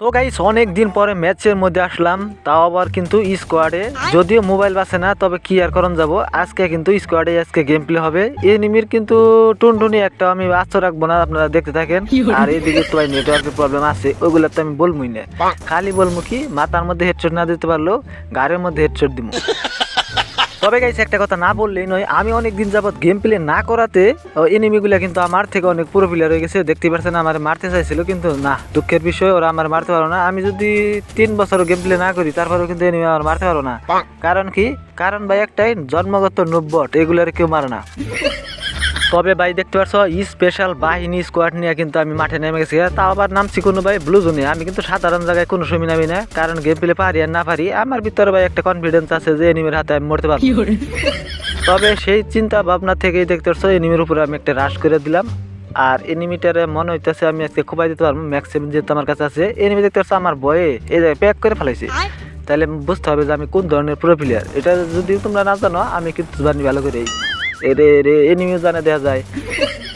তো গাইস অনেক দিন পরে ম্যাচের মধ্যে আসলাম তাও আবার কিন্তু স্কোয়াডে যদিও মোবাইল বাসে না তবে কি আর করণ যাব? আজকে কিন্তু স্কোয়াডে আজকে গেম প্লে হবে। এনিমির কিন্তু টুনটুনি একটা আমি আস্ত রাখব না আপনারা দেখতে থাকেন। আর এইদিকে তো ভাই নেটওয়ার্কের প্রবলেম আছে ওইগুলো তো আমি বলবই না। খালি বলব কি মাথার মধ্যে হেডশট না দিতে পারলেও গাড়ির মধ্যে হেডশট দিব তবে গাইছে একটা কথা না বললেই নয় আমি অনেক দিন যাবত গেম প্লে না করাতে এনিমিগুলো কিন্তু আমার থেকে অনেক পুরো প্লেয়ার হয়ে গেছে। দেখতে পারছেন আমার মারতে চাইছিল কিন্তু না দুঃখের বিষয় ওরা আমার মারতে পারো না। আমি যদি তিন বছর গেম প্লে না করি তারপরেও কিন্তু এনিমি আমার মারতে পারো না। কারণ কি? কারণ ভাই একটাই জন্মগত নব্বট এগুলোর কেউ মারে না। তবে ভাই দেখতে পাচ্ছ স্পেশাল বাহিনী স্কোয়াড নিয়ে কিন্তু আমি মাঠে নেমে গেছি। তাও আবার নামছি কোনো ভাই ব্লু জোনে আমি কিন্তু সাধারণ জায়গায় কোনো সময় নামি না কারণ গেম প্লে পারি আর না পারি আমার ভিতরে ভাই একটা কনফিডেন্স আছে যে এনিমের হাতে আমি মরতে পারব। তবে সেই চিন্তা ভাবনা থেকেই দেখতে পাচ্ছ এনিমির উপরে আমি একটা রাশ করে দিলাম। আর এনিমিটারে মনে হইতেছে আমি আজকে খুবাই দিতে পারব ম্যাক্সিমাম যেহেতু আমার কাছে আছে। এনিমি দেখতে পাচ্ছ আমার বয়ে এই জায়গায় প্যাক করে ফেলাইছে। তাহলে বুঝতে হবে যে আমি কোন ধরনের প্রো প্লেয়ার এটা যদি তোমরা না জানো আমি কিন্তু জানি ভালো করেই এরে রে এনিমিও জানে দেওয়া যায়।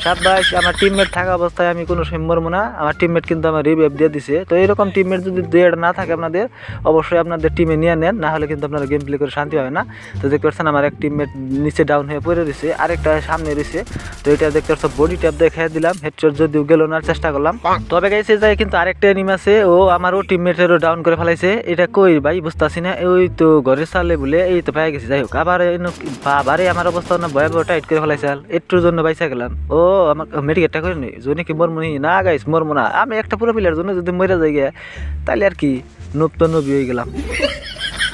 সাব্বাস আমার টিমমেট থাকা অবস্থায় আমি কোনো সময় মরবো না। আমার টিমমেট কিন্তু আমার রিভাইভ দিয়ে দিছে। তো এরকম টিমমেট যদি দেড় না থাকে আপনাদের, অবশ্যই আপনাদের টিমে নিয়ে নেন, না হলে কিন্তু আপনারা গেম প্লে করে শান্তি হবে না। তো দেখতে পাচ্ছেন আমার এক টিমমেট নিচে ডাউন হয়ে পড়ে রয়েছে, আরেকটা সামনে রয়েছে। তো এটা দেখতে পাচ্ছ বডি ট্যাপ দেখে দিলাম হেডশট যদিও গেল না, চেষ্টা করলাম। তবে গাইছে যায় কিন্তু আরেকটা এনিম আছে, ও আমারও টিমমেটেরও ডাউন করে ফেলাইছে। এটা কই ভাই, বুঝতেছি না, ওই তো ঘরের সালে বলে, এই তো পাই গেছে। যাই হোক, আবার বাবারে, আমার অবস্থা না ভয়াবহ টাইট করে ফেলাইছে একটুর জন্য বাইসা গেলাম। ও মেডিকেটটা করে নি জনি কি মরমো নি? গাইস মরমো না। আমি একটা পুরো প্লেয়ার জন্য যদি মরে যাই গিয়া তাহলে আর কি? নব তো নবী হয়ে গেলাম।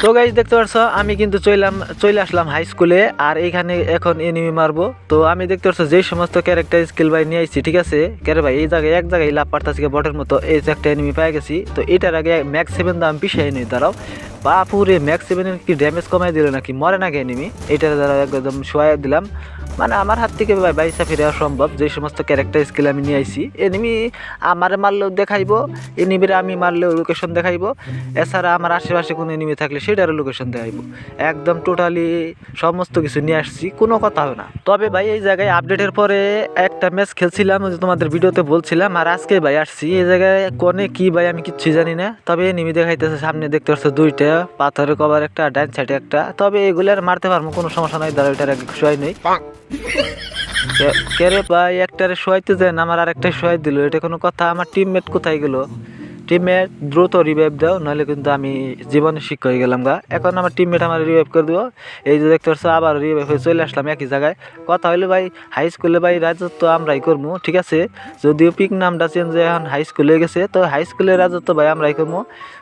তো গাইজ দেখতে পারছ, আমি কিন্তু চইলাম চলে আসলাম হাই স্কুলে আর এইখানে এখন এনিমি মারবো। তো আমি দেখতে পারছ যে সমস্ত ক্যারেক্টার স্কিল ভাই নিয়ে আসছি ঠিক আছে? ক্যারে ভাই, এই জায়গায় এক জায়গায় লাভ পারতাছি বটের মতো, এই যে একটা এনিমি পেয়ে গেছি। তো এটার আগে ম্যাক্স সেভেন দাম পিছিয়ে নিই দাঁড়াও। বাপুরে ম্যাক্স সেভেনের কি ড্যামেজ কমাই দিল নাকি? মরে নাকি এনিমি এটার দ্বারা একদম শোয়া দিলাম। মানে আমার হাত থেকে বাইসা ফিরে সম্ভব। যে সমস্ত ক্যারেক্টার স্কিল আমি নিয়ে আইছি এনিমি আমার মারলেও দেখাইবো এনিমির আমি মারলেও লোকেশন দেখাইবো। এছাড়া আমার আশেপাশে কোনো এনিমি থাকলে সেটারও লোকেশন দেখাইবো। একদম টোটালি সমস্ত কিছু নিয়ে আসছি, কোনো কথা হবে না। তবে ভাই, এই জায়গায় আপডেটের পরে একটা ম্যাচ খেলছিলাম যে তোমাদের ভিডিওতে বলছিলাম, আর আজকে ভাই আসছি, এই জায়গায় কোনে কি ভাই আমি কিচ্ছুই জানি না। তবে এনিমি দেখাইতেছে, সামনে দেখতে পাচ্ছ দুইটা, পাথরের কভার একটা, ডান সাইডে একটা। তবে এগুলো আর মারতে পারব, কোনো সমস্যা নাই দাঁড়া এটার আগে শোয়াই নেই। কে- রে ভাই, একটারে শোয়াইতে যেন, আমার আরেকটা শোয়াই দিল, এটা কোনো কথা? আমার টিমমেট কোথায় গেল? টিমমেট দ্রুত রিভাইভ দাও, নাহলে কিন্তু আমি জীবনে শিক্ষক হয়ে গেলাম গা। এখন আমার টিমমেট আমার রিভাইভ করে দিও এই যে দেখতে পাচ্ছ, আবার রিভাইভ হয়ে চলে আসলাম একই জায়গায়। কথা হইল ভাই হাই স্কুলে ভাই রাজত্ব আমরাই করব ঠিক আছে? যদিও পিক নামটা চেঞ্জ এখন হাই স্কুলে গেছে। তো হাই স্কুলের রাজত্ব ভাই আমরাই করব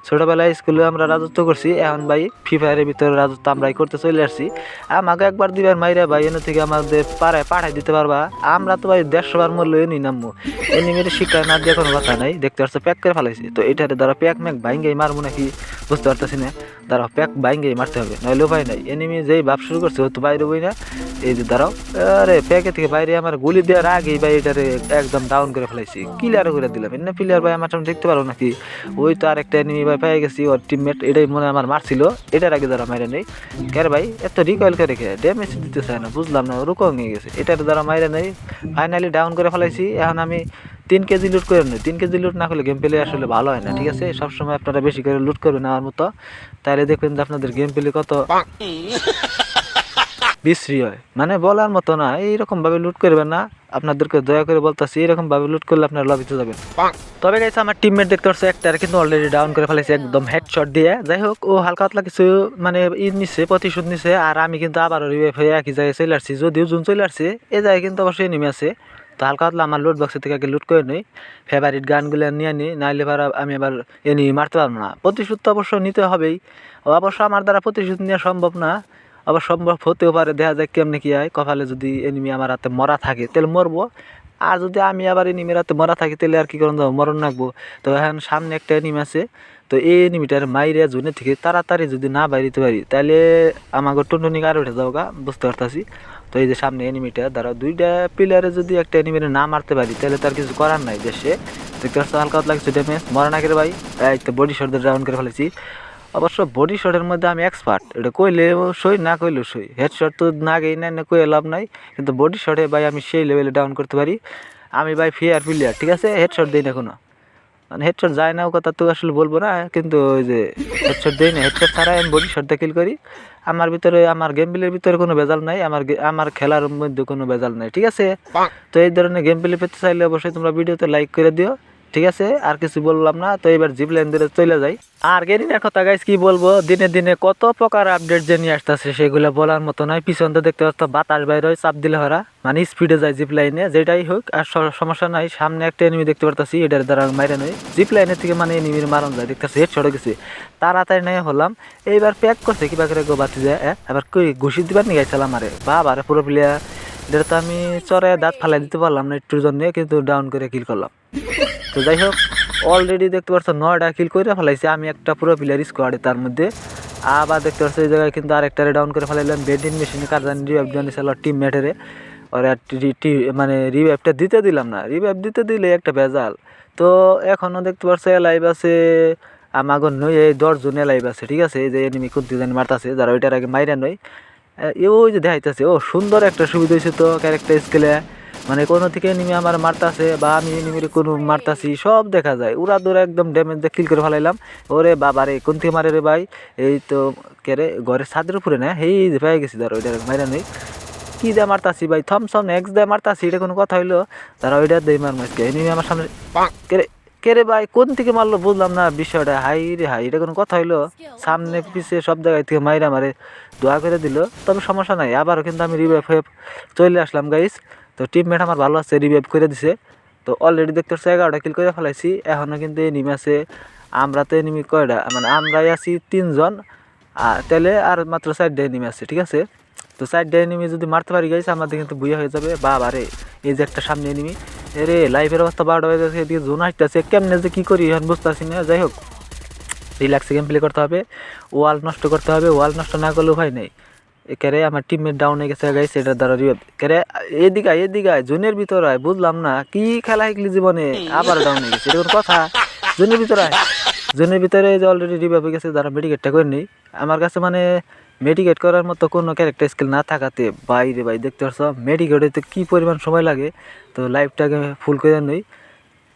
ছোটোবেলায় স্কুলে আমরা রাজত্ব করছি, এখন ভাই ফ্রি ফায়ারের ভিতরে রাজত্ব আমরাই করতে চলে আসছি। আমাকে একবার দিবার মাইরা ভাই, এনে থেকে আমাদের পাড়ায় পাঠাই দিতে পারবা। আমরা তো ভাই দেড়শো বার মূল্য এনে নামবো এনিমির শিক্ষা না দিয়ে কোনো কথা নাই। দেখতে পাচ্ছ প্যাক করে ফেলাইছি। তো এটারে দ্বারা প্যাক ম্যাক বাইঙ্গেই মারবো নাকি বুঝতে পারতেছি না। দ্বারা প্যাক বাইঙ্গেই মারতে হবে, নইলে উপায় নাই। এনিমি যেই ভাব শুরু করছে তো বাইরে বই না এই যে দাঁড়াও, আরে প্যাকে থেকে বাইরে আমার গুলি দেওয়ার আগেই ভাই এটারে একদম ডাউন করে ফেলাইছি। ক্লিয়ার করে দিলাম। এমনি প্লেয়ার ভাই আমার সামনে দেখতে পারো নাকি? ওই তো আরেকটা এনিমি ভাই পেয়ে গেছি, ওর টিমমেট এটাই মনে আমার মারছিল, এটার আগে দ্বারা মাইরে নেই। কেন ভাই, এত রিকয়েল করে রেখে ড্যামেজ দিতে চায় না, বুঝলাম না রুকো নিয়ে গেছে। এটার দ্বারা মাইরে নেই। ফাইনালি ডাউন করে ফেলাইছি, এখন আমি তিন কেজি লুট করে নিই তিন কেজি লুট না করলে গেম প্লে আসলে ভালো হয় না ঠিক আছে? সবসময় আপনারা বেশি করে লুট করবেন আমার মতো। তাহলে দেখবেন যে আপনাদের গেম প্লে কত বিশ্রী হয়। মানে বলার মতো না এইরকম ভাবে লুট করবেন না। আপনাদেরকে দয়া করে বলতেছি এরকম ভাবে লুট করলে আপনারা লবিতে যাবেন। তবে গাইছে আমার টিমমেট দেখতে পাচ্ছ একটা কিন্তু অলরেডি ডাউন করে ফেলেছে একদম হেডশট দিয়ে। যাই হোক ও হালকা হাতলা কিছু মানে ই নিচ্ছে প্রতিশোধ নিচ্ছে আর আমি কিন্তু আবারও রিভাইভ হয়ে একই জায়গায় চলে আসছি। যদিও জুন চলে আসছে এ জায়গায় কিন্তু অবশ্যই নেমে আছে। তো হালকা হাতলা আমার লুট বক্সের থেকে আগে লুট করে নিই। ফেভারিট গানগুলো নিয়ে নিই নাইলে এবার আমি আবার এনি মারতে পারব না। প্রতিশোধ তো অবশ্য নিতে হবেই। অবশ্য আমার দ্বারা প্রতিশোধ নেওয়া সম্ভব না। আবার সম্ভব হতেও পারে, দেখা যায় কেমনে কি হয়। কপালে যদি এনিমি আমার হাতে মরা থাকে, তাহলে মরবো। আর যদি আমি আবার এনিমির হাতে মরা থাকি, তাহলে আর কি করুন মরণ রাখব। তো এখন সামনে একটা এনিমি আছে। তো এই এনিমিটার মাইরে জুনে থেকে তাড়াতাড়ি যদি না বাইরিতে পারি, তাহলে আমাকে টুনটুনি আর উঠে যাব গা বুঝতে পারতাছি। তো এই যে সামনে এনিমিটা দ্বারা দুইটা প্লেয়ারে যদি একটা এনিমিরে না মারতে পারি, তাহলে তার কিছু করার নাই দেশে। দেখতে পাচ্ছ, হালকা হাতলা কিছু ড্যামেজ মরা না ভাই, এই তো বডি শটদের ডাউন করে ফেলেছি। অবশ্য বডি শটের মধ্যে আমি এক্সপার্ট এটা কইলে সই, না কইলেও সই। হেড হেডশট তো না গেই না না কইলে লাভ নাই। কিন্তু বডি শটে ভাই আমি সেই লেভেলে ডাউন করতে পারি। আমি ভাই ফেয়ার প্লেয়ার ঠিক আছে? হেডশট দিই না কোনো। মানে হেডশট যায় না ও কথা তো আসলে বলব না কিন্তু ওই যে হেডশট দেই না হেডশট ছাড়া আমি বডি শটটা কিল করি। আমার ভিতরে আমার গেম প্লের ভিতরে কোনো ভেজাল নাই আমার আমার খেলার মধ্যে কোনো ভেজাল নাই ঠিক আছে? তো এই ধরনের গেম প্লে পেতে চাইলে অবশ্যই তোমরা ভিডিওতে লাইক করে দিও। ঠিক আছে? আর কিছু বললাম না তো এবার জিপ লাইন ধরে চলে যাই। আর গেরিনের কথা গাইস কি বলব? দিনে দিনে কত প্রকার আপডেট যে নিয়ে আসতেছে সেগুলো বলার মতো নয়। পিছন তো দেখতে পাচ্ছ বাতাস বাইরে হয়, চাপ দিলে হরা মানে স্পিডে যায় জিপ লাইনে যেটাই হোক আর সমস্যা নাই। সামনে একটা এনিমি দেখতে পারতাছি এটার দ্বারা মাইরে নয় জিপ লাইনের থেকে মানে এনিমির মারণ যায় দেখতেছি হেড ছড়ে গেছে। তাড়াতাড়ি নিয়ে হলাম। এইবার প্যাক করছে কিবা করে গো বাতি যায় এবার কই ঘুষি দিবার নিয়ে গেছিলাম আরে। বাবারে পুরো প্লেয়ার এটা তো আমি চরে দাঁত ফালাই দিতে পারলাম না একটুর জন্য, কিন্তু ডাউন করে কিল করলাম। তো যাই হোক অলরেডি দেখতে পাচ্ছ নয়টা কিল করে ফেলাইছি। আমি একটা পুরো প্লেয়ার স্কোয়াডে তার মধ্যে। আবার দেখতে পাচ্ছ এই জায়গায় কিন্তু আরেকটারে ডাউন করে ফেলাইলাম বেডিন মেশিনে কার জানি রিভাইভ জানিয়েছিল টিম মেটেরে ওর মানে রিভাইভটা দিতে দিলাম না। রিভাইভ দিতে দিলে একটা ভেজাল। তো এখনও দেখতে পাচ্ছ লাইভ আছে। আমাগর নই, এই দশজন লাইভ আছে, ঠিক আছে? এই যে এনিমি কুন্তি জানি মারতাছে, যারা ওইটার আগে মাইরা এ ওই যে দেখাইতেছে ও সুন্দর একটা সুবিধা হয়েছে তো ক্যারেক্টার স্কেলে মানে কোনো থেকে নিমে আমার মারতাছে বা আমি এনিমির কোনো মারতাছি সব দেখা যায়। উড়া দৌড়া একদম ড্যামেজ দিয়ে কিল করে ফেলাইলাম। ওরে বাবা রে কোন থেকে মারে রে ভাই? এই তো কে রে? ঘরের ছাদের উপরে না? এই যে পেয়ে গেছি ধরো ওইটা মাইরা নেই। কি দিয়ে মারতাছি ভাই? থমসম এক্স দিয়ে মারতাছি এটা কোনো কথা হইল? তারা ওইটা দিয়ে মার মাসকে এনিমি আমার সামনে কে রে? কে রে ভাই, কোন থেকে মারলো বুঝলাম না বিষয়টা। হাই রে হাই, এটা কোনো কথা হইল? সামনে পিছে সব জায়গায় থেকে মাইরা মারে, দোয়া করে দিল। তবে সমস্যা নাই, আবারও কিন্তু আমি রিভাইভ হয়ে চলে আসলাম গাইস তো টিমমেট আমার ভালো আছে রিভাইভ করে দিছে। তো অলরেডি দেখতে পাচ্ছি, এগারোটা কিল করে ফেলাইছি। এখনও কিন্তু এনিমি আছে। আমরা তো এনিমি কয়টা? মানে আমরাই আছি তিনজন। আর তাহলে আর মাত্র চারটে এনিমি আছে, ঠিক আছে? তো চারটে এনিমি যদি মারতে পারি গাইছে আমাদের কিন্তু বুয়া হয়ে যাবে। বাবা রে এই যে একটা সামনে এনিমি এরে লাইফের অবস্থা বারোটা হয়ে যাচ্ছে এদিকে জোন হাঁটতেছে। কেমনে যে কী করি এখন বুঝতেছি না। যাই হোক রিল্যাক্সে গেম প্লে করতে হবে। ওয়াল নষ্ট করতে হবে। ওয়াল নষ্ট না করলে উপায় নেই। কেরে আমার টিমমেট ডাউন হয়ে গেছে গাইছে এটার দ্বারা রিভাইভ কেরে এদিকে আয়, এদিকে আয়, জোনের ভিতর আয় বুঝলাম না। কি খেলা শিখলি জীবনে? আবার ডাউন হয়ে গেছে এটা কোনো কথা। জোনের ভিতরে আয়। জোনের ভিতরে যে অলরেডি রিভাইভ হয়ে গেছে যারা মেডিকেটটা করে নেই আমার কাছে মানে মেডিকেট করার মতো কোনো ক্যারেক্টার স্কিল না থাকাতে বাইরে, ভাই, দেখতে পারছ? মেডিকেটে তো কী পরিমাণ সময় লাগে? তো লাইফটাকে ফুল করে নই।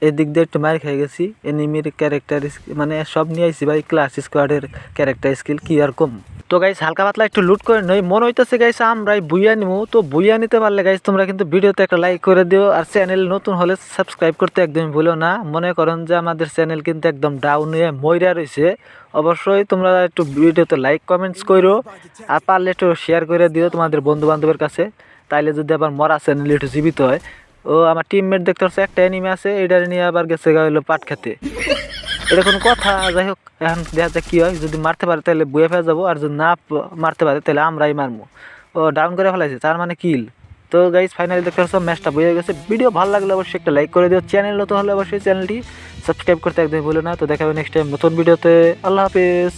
এদিক দিয়ে একটু মার খেয়ে গেছি। এনিমির ক্যারেক্টার মানে সব নিয়ে আইসি ভাই ক্লাস স্কোয়াডের ক্যারেক্টার স্কিল কী আর কম? তো গাইস হালকা পাতলা একটু লুট করে নই। মনে হইতেছে গাইস আমরাই বুইয়া নিবো তো বুইয়া নিতে পারলে গাইস তোমরা কিন্তু ভিডিওতে একটা লাইক করে দিও। আর চ্যানেল নতুন হলে সাবস্ক্রাইব করতে একদমই ভুলো না। মনে করেন যে আমাদের চ্যানেল কিন্তু একদম ডাউন হয়ে ময়রা রয়েছে অবশ্যই তোমরা একটু ভিডিওতে লাইক কমেন্টস করো আর পারলে একটু শেয়ার করে দিও তোমাদের বন্ধু বান্ধবের কাছে। তাইলে যদি আবার মরা চ্যানেল একটু জীবিত হয়। ও, আমার টিমমেট দেখতে পাচ্ছ, একটা এনিমি আছে, এটার নিয়ে আবার গেছে গা হলো পাট খেতে। এটা কোনো কথা, যাই হোক, এখন দেখা যাক কী হয়। যদি মারতে পারে তাহলে বয়ে ফেলে যাব, আর যদি না মারতে পারে তাহলে আমরাই মারবো। ও ডাউন করে ফেলাইছে, তার মানে কিল তো গাইজ ফাইনালি দেখতে পাচ্ছ ম্যাচটা বয়ে গেছে। ভিডিও ভালো লাগলে অবশ্যই একটা লাইক করে দিও। চ্যানেল নতুন হলে অবশ্যই চ্যানেলটি সাবস্ক্রাইব করতে একদমই ভুলো না। তো দেখাবে নেক্সট টাইম নতুন ভিডিওতে আল্লাহ হাফিজ।